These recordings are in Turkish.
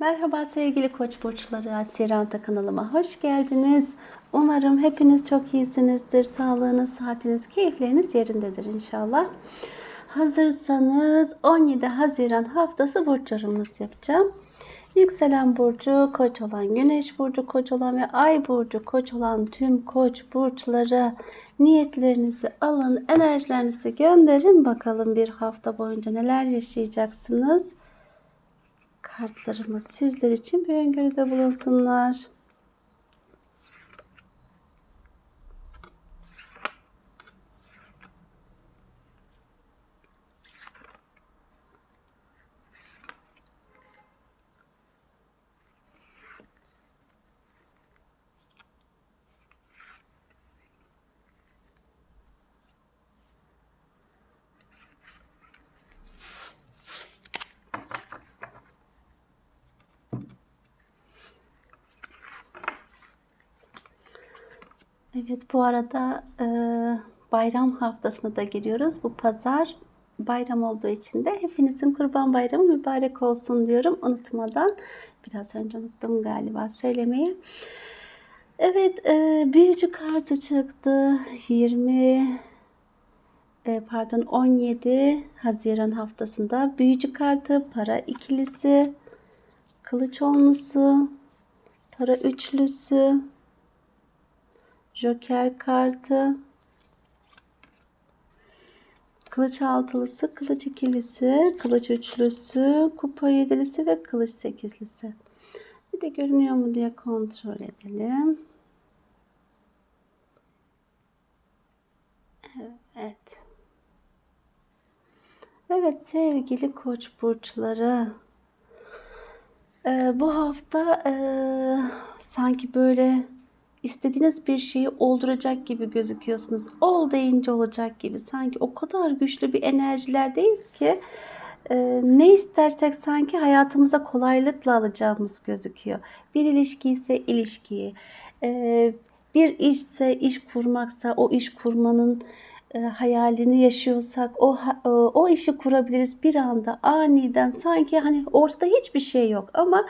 Merhaba sevgili koç burçları Asiranta kanalıma hoş geldiniz. Umarım hepiniz çok iyisinizdir. Sağlığınız, saatiniz, keyifleriniz yerindedir inşallah. Hazırsanız 17 Haziran haftası burç yorumumuz yapacağım. Yükselen burcu koç olan, güneş burcu koç olan ve ay burcu koç olan tüm koç burçları niyetlerinizi alın, enerjilerinizi gönderin. Bakalım bir hafta boyunca neler yaşayacaksınız kartlarımız sizler için bir öngörüde bulunsunlar. Evet bu arada e, bayram haftasına da giriyoruz. Bu pazar bayram olduğu için de hepinizin kurban bayramı mübarek olsun diyorum unutmadan. Biraz önce unuttum galiba söylemeyi. Evet e, büyücü kartı çıktı. 20 e, pardon 17 Haziran haftasında büyücü kartı, para ikilisi, kılıç onlusu, para üçlüsü, Joker kartı. Kılıç altılısı, kılıç ikilisi, kılıç üçlüsü, kupa yedilisi ve kılıç sekizlisi. Bir de görünüyor mu diye kontrol edelim. Evet. Evet sevgili koç burçları. Ee, bu hafta e, sanki böyle istediğiniz bir şeyi olduracak gibi gözüküyorsunuz. Ol deyince olacak gibi. Sanki o kadar güçlü bir enerjilerdeyiz ki e, ne istersek sanki hayatımıza kolaylıkla alacağımız gözüküyor. Bir ilişki ise ilişkiyi, e, bir işse iş kurmaksa o iş kurmanın e, hayalini yaşıyorsak o e, o işi kurabiliriz bir anda aniden sanki hani ortada hiçbir şey yok ama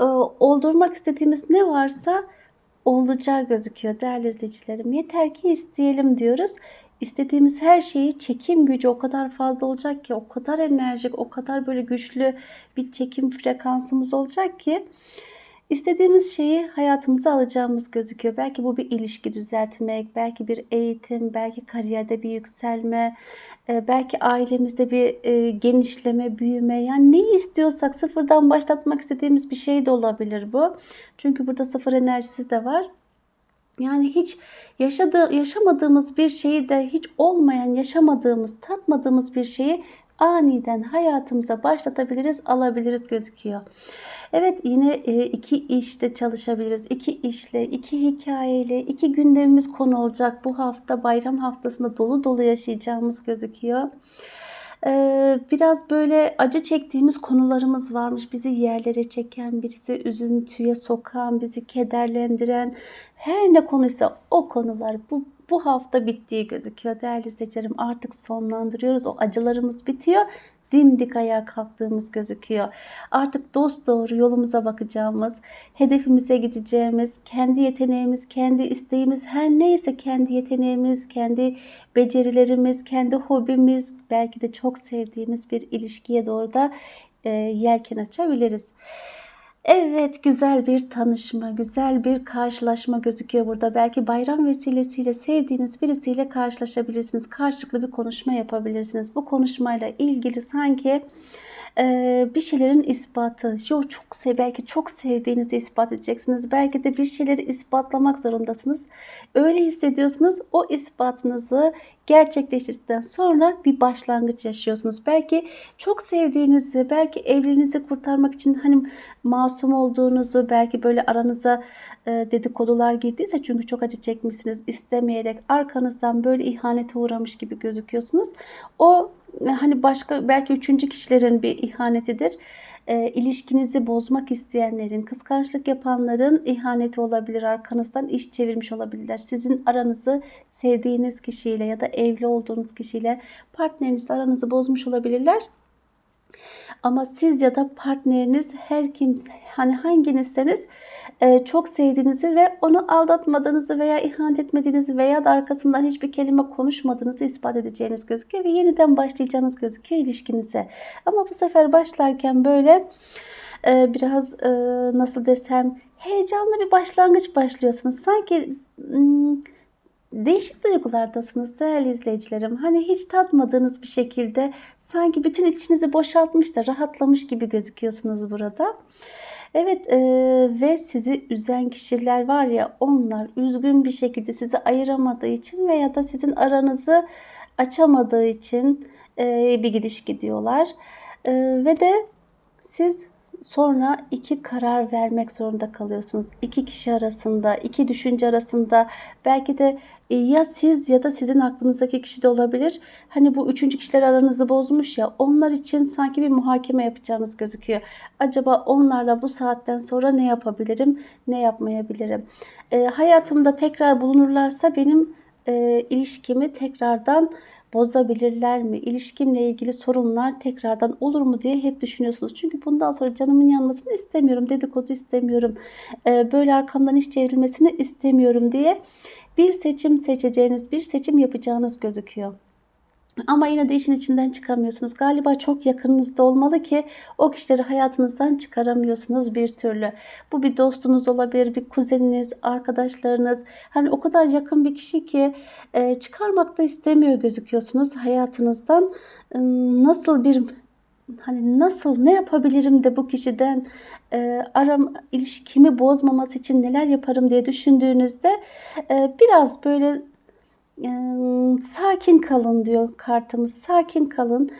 e, oldurmak istediğimiz ne varsa olacağı gözüküyor değerli izleyicilerim. Yeter ki isteyelim diyoruz. İstediğimiz her şeyi çekim gücü o kadar fazla olacak ki, o kadar enerjik, o kadar böyle güçlü bir çekim frekansımız olacak ki istediğimiz şeyi hayatımıza alacağımız gözüküyor. Belki bu bir ilişki düzeltmek, belki bir eğitim, belki kariyerde bir yükselme, e, belki ailemizde bir e, genişleme, büyüme. Yani ne istiyorsak sıfırdan başlatmak istediğimiz bir şey de olabilir bu. Çünkü burada sıfır enerjisi de var. Yani hiç yaşadığı, yaşamadığımız bir şeyi de hiç olmayan, yaşamadığımız, tatmadığımız bir şeyi aniden hayatımıza başlatabiliriz, alabiliriz gözüküyor. Evet yine e, iki işte çalışabiliriz. iki işle, iki hikayeyle, iki gündemimiz konu olacak. Bu hafta bayram haftasında dolu dolu yaşayacağımız gözüküyor. Ee, biraz böyle acı çektiğimiz konularımız varmış. Bizi yerlere çeken, birisi üzüntüye sokan, bizi kederlendiren her ne konuysa o konular bu bu hafta bittiği gözüküyor değerli izleyicilerim. Artık sonlandırıyoruz. O acılarımız bitiyor dimdik ayağa kalktığımız gözüküyor. Artık dost doğru yolumuza bakacağımız, hedefimize gideceğimiz, kendi yeteneğimiz, kendi isteğimiz her neyse kendi yeteneğimiz, kendi becerilerimiz, kendi hobimiz, belki de çok sevdiğimiz bir ilişkiye doğru da e, yelken açabiliriz. Evet, güzel bir tanışma, güzel bir karşılaşma gözüküyor burada. Belki bayram vesilesiyle sevdiğiniz birisiyle karşılaşabilirsiniz. Karşılıklı bir konuşma yapabilirsiniz. Bu konuşmayla ilgili sanki e, bir şeylerin ispatı. Yo çok sev, belki çok sevdiğinizi ispat edeceksiniz. Belki de bir şeyleri ispatlamak zorundasınız. Öyle hissediyorsunuz. O ispatınızı gerçekleştirdikten sonra bir başlangıç yaşıyorsunuz. Belki çok sevdiğinizi, belki evliliğinizi kurtarmak için hani masum olduğunuzu, belki böyle aranıza e, dedikodular girdiyse çünkü çok acı çekmişsiniz istemeyerek arkanızdan böyle ihanete uğramış gibi gözüküyorsunuz. O hani başka belki üçüncü kişilerin bir ihanetidir. E, ilişkinizi bozmak isteyenlerin, kıskançlık yapanların ihaneti olabilir. Arkanızdan iş çevirmiş olabilirler. Sizin aranızı sevdiğiniz kişiyle ya da evli olduğunuz kişiyle partneriniz aranızı bozmuş olabilirler. Ama siz ya da partneriniz her kim hani hanginizseniz e, çok sevdiğinizi ve onu aldatmadığınızı veya ihanet etmediğinizi veya da arkasından hiçbir kelime konuşmadığınızı ispat edeceğiniz gözüküyor ve yeniden başlayacağınız gözüküyor ilişkinize. Ama bu sefer başlarken böyle e, biraz e, nasıl desem heyecanlı bir başlangıç başlıyorsunuz. Sanki hmm, değişik duygulardasınız değerli izleyicilerim. Hani hiç tatmadığınız bir şekilde sanki bütün içinizi boşaltmış da rahatlamış gibi gözüküyorsunuz burada. Evet e, ve sizi üzen kişiler var ya onlar üzgün bir şekilde sizi ayıramadığı için veya da sizin aranızı açamadığı için e, bir gidiş gidiyorlar. E, ve de siz sonra iki karar vermek zorunda kalıyorsunuz. İki kişi arasında, iki düşünce arasında belki de e, ya siz ya da sizin aklınızdaki kişi de olabilir. Hani bu üçüncü kişiler aranızı bozmuş ya onlar için sanki bir muhakeme yapacağınız gözüküyor. Acaba onlarla bu saatten sonra ne yapabilirim, ne yapmayabilirim? E, hayatımda tekrar bulunurlarsa benim e, ilişkimi tekrardan bozabilirler mi? İlişkimle ilgili sorunlar tekrardan olur mu diye hep düşünüyorsunuz. Çünkü bundan sonra canımın yanmasını istemiyorum. Dedikodu istemiyorum. Ee, böyle arkamdan iş çevrilmesini istemiyorum diye bir seçim seçeceğiniz, bir seçim yapacağınız gözüküyor. Ama yine de işin içinden çıkamıyorsunuz. Galiba çok yakınınızda olmalı ki o kişileri hayatınızdan çıkaramıyorsunuz bir türlü. Bu bir dostunuz olabilir, bir kuzeniniz, arkadaşlarınız. Hani o kadar yakın bir kişi ki e, çıkarmak da istemiyor gözüküyorsunuz hayatınızdan. E, nasıl bir hani nasıl ne yapabilirim de bu kişiden e, aram ilişkimi bozmaması için neler yaparım diye düşündüğünüzde e, biraz böyle sakin kalın diyor kartımız. Sakin kalın.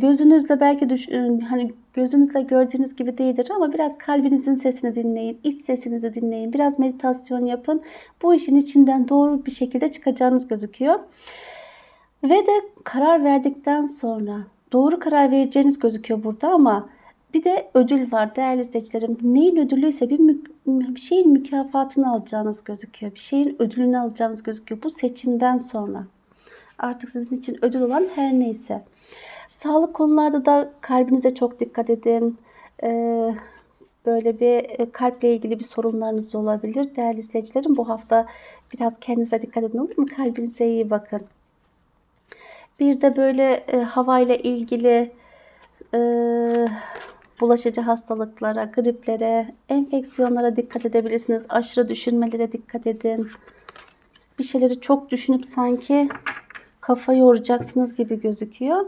Gözünüzle belki düş hani gözünüzle gördüğünüz gibi değildir ama biraz kalbinizin sesini dinleyin. iç sesinizi dinleyin. Biraz meditasyon yapın. Bu işin içinden doğru bir şekilde çıkacağınız gözüküyor. Ve de karar verdikten sonra doğru karar vereceğiniz gözüküyor burada ama bir de ödül var değerli izleyicilerim. Neyin ödülüyse bir, bir şeyin mükafatını alacağınız gözüküyor. Bir şeyin ödülünü alacağınız gözüküyor. Bu seçimden sonra. Artık sizin için ödül olan her neyse. Sağlık konularda da kalbinize çok dikkat edin. Ee, böyle bir kalple ilgili bir sorunlarınız olabilir. Değerli izleyicilerim bu hafta biraz kendinize dikkat edin olur mu? Kalbinize iyi bakın. Bir de böyle e, havayla ilgili e, bulaşıcı hastalıklara, griplere, enfeksiyonlara dikkat edebilirsiniz. Aşırı düşünmelere dikkat edin. Bir şeyleri çok düşünüp sanki kafa yoracaksınız gibi gözüküyor.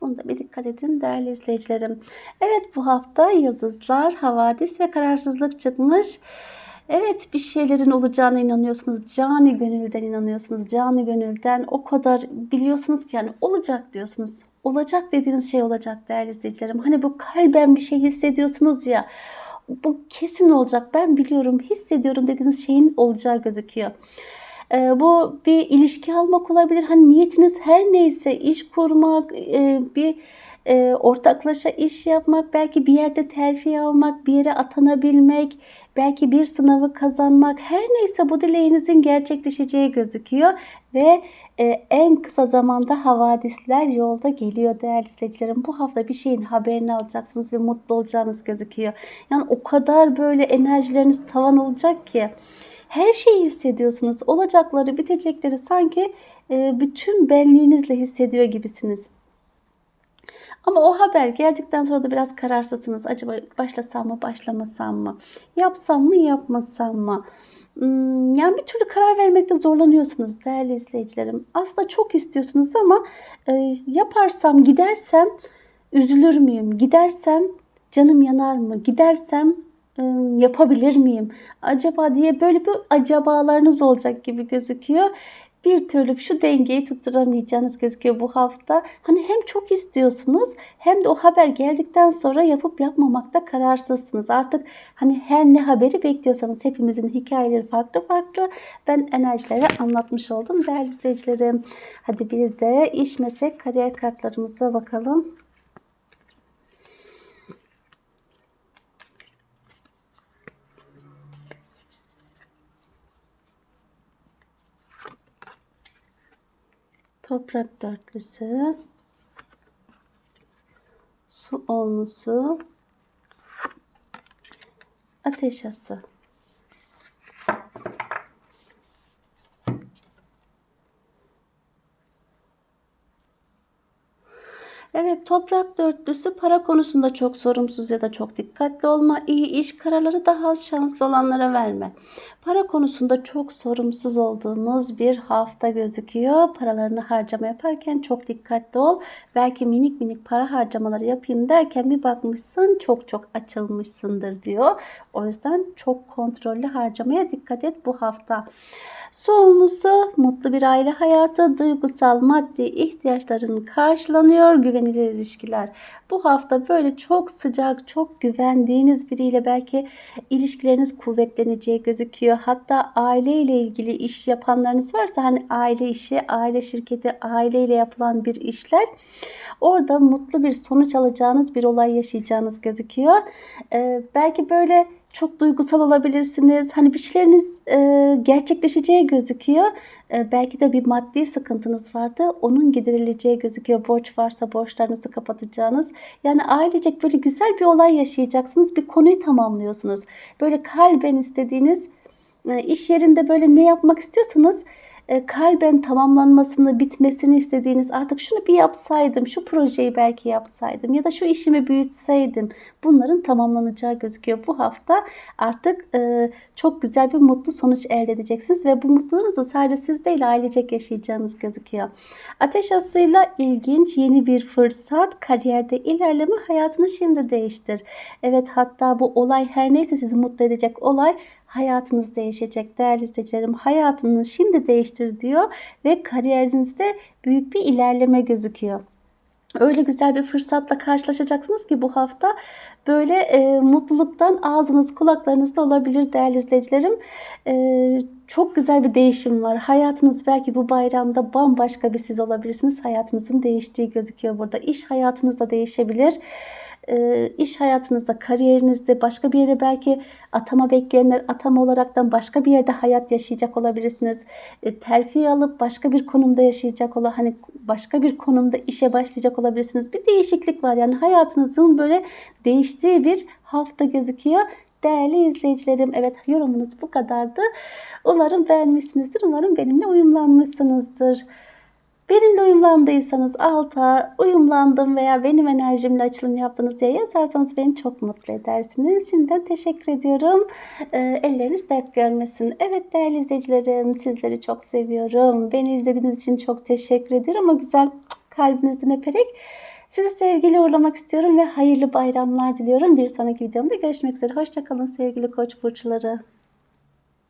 Bunda bir dikkat edin değerli izleyicilerim. Evet bu hafta yıldızlar, havadis ve kararsızlık çıkmış. Evet bir şeylerin olacağına inanıyorsunuz. Cani gönülden inanıyorsunuz. Cani gönülden o kadar biliyorsunuz ki yani olacak diyorsunuz. Olacak dediğiniz şey olacak değerli izleyicilerim. Hani bu kalben bir şey hissediyorsunuz ya. Bu kesin olacak. Ben biliyorum, hissediyorum dediğiniz şeyin olacağı gözüküyor. Ee, bu bir ilişki almak olabilir. Hani niyetiniz her neyse iş kurmak, e, bir e, ortaklaşa iş yapmak, belki bir yerde terfi almak, bir yere atanabilmek, belki bir sınavı kazanmak, her neyse bu dileğinizin gerçekleşeceği gözüküyor ve e, en kısa zamanda havadisler yolda geliyor değerli izleyicilerim. Bu hafta bir şeyin haberini alacaksınız ve mutlu olacağınız gözüküyor. Yani o kadar böyle enerjileriniz tavan olacak ki her şeyi hissediyorsunuz. Olacakları, bitecekleri sanki e, bütün benliğinizle hissediyor gibisiniz. Ama o haber geldikten sonra da biraz kararsızsınız. Acaba başlasam mı, başlamasam mı? Yapsam mı, yapmasam mı? Hmm, yani bir türlü karar vermekte zorlanıyorsunuz değerli izleyicilerim. Aslında çok istiyorsunuz ama e, yaparsam, gidersem üzülür müyüm? Gidersem canım yanar mı? Gidersem e, yapabilir miyim? Acaba diye böyle bir acabalarınız olacak gibi gözüküyor bir türlü şu dengeyi tutturamayacağınız gözüküyor bu hafta. Hani hem çok istiyorsunuz hem de o haber geldikten sonra yapıp yapmamakta kararsızsınız. Artık hani her ne haberi bekliyorsanız hepimizin hikayeleri farklı farklı. Ben enerjileri anlatmış oldum değerli izleyicilerim. Hadi bir de iş meslek kariyer kartlarımıza bakalım. Toprak dörtlüsü. su olmusu, ateş ası. Evet, toprak dörtlüsü para konusunda çok sorumsuz ya da çok dikkatli olma, iyi iş kararları daha az şanslı olanlara verme. Para konusunda çok sorumsuz olduğumuz bir hafta gözüküyor. Paralarını harcama yaparken çok dikkatli ol. Belki minik minik para harcamaları yapayım derken bir bakmışsın çok çok açılmışsındır diyor. O yüzden çok kontrollü harcamaya dikkat et bu hafta. Su olmusu mutlu bir aile hayatı, duygusal maddi ihtiyaçların karşılanıyor, güvenilir ilişkiler. Bu hafta böyle çok sıcak, çok güvendiğiniz biriyle belki ilişkileriniz kuvvetleneceği gözüküyor. Hatta aile ile ilgili iş yapanlarınız varsa hani aile işi, aile şirketi, aileyle yapılan bir işler orada mutlu bir sonuç alacağınız bir olay yaşayacağınız gözüküyor. Ee, belki böyle çok duygusal olabilirsiniz. Hani bir şeyleriniz e, gerçekleşeceği gözüküyor. E, belki de bir maddi sıkıntınız vardı. Onun giderileceği gözüküyor. Borç varsa borçlarınızı kapatacağınız. Yani ailecek böyle güzel bir olay yaşayacaksınız. Bir konuyu tamamlıyorsunuz. Böyle kalben istediğiniz e, iş yerinde böyle ne yapmak istiyorsanız e, kalben tamamlanmasını, bitmesini istediğiniz artık şunu bir yapsaydım, şu projeyi belki yapsaydım ya da şu işimi büyütseydim bunların tamamlanacağı gözüküyor. Bu hafta artık e, çok güzel bir mutlu sonuç elde edeceksiniz ve bu mutluluğunuzu sadece siz değil ailecek yaşayacağınız gözüküyor. Ateş asıyla ilginç yeni bir fırsat, kariyerde ilerleme hayatını şimdi değiştir. Evet hatta bu olay her neyse sizi mutlu edecek olay hayatınız değişecek değerli izleyicilerim. Hayatını şimdi değiştir diyor ve kariyerinizde büyük bir ilerleme gözüküyor. Öyle güzel bir fırsatla karşılaşacaksınız ki bu hafta böyle e, mutluluktan ağzınız kulaklarınızda olabilir değerli izleyicilerim. E, çok güzel bir değişim var. Hayatınız belki bu bayramda bambaşka bir siz olabilirsiniz. Hayatınızın değiştiği gözüküyor burada. İş hayatınız da değişebilir e, iş hayatınızda, kariyerinizde başka bir yere belki atama bekleyenler atama olaraktan başka bir yerde hayat yaşayacak olabilirsiniz. E, terfi alıp başka bir konumda yaşayacak olan hani başka bir konumda işe başlayacak olabilirsiniz. Bir değişiklik var yani hayatınızın böyle değiştiği bir hafta gözüküyor. Değerli izleyicilerim evet yorumunuz bu kadardı. Umarım beğenmişsinizdir. Umarım benimle uyumlanmışsınızdır. Benimle uyumlandıysanız alta uyumlandım veya benim enerjimle açılım yaptınız diye yazarsanız beni çok mutlu edersiniz. Şimdiden teşekkür ediyorum. E, elleriniz dert görmesin. Evet değerli izleyicilerim sizleri çok seviyorum. Beni izlediğiniz için çok teşekkür ediyorum. O güzel kalbinizden öperek sizi sevgiyle uğurlamak istiyorum ve hayırlı bayramlar diliyorum. Bir sonraki videomda görüşmek üzere. Hoşçakalın sevgili koç burçları.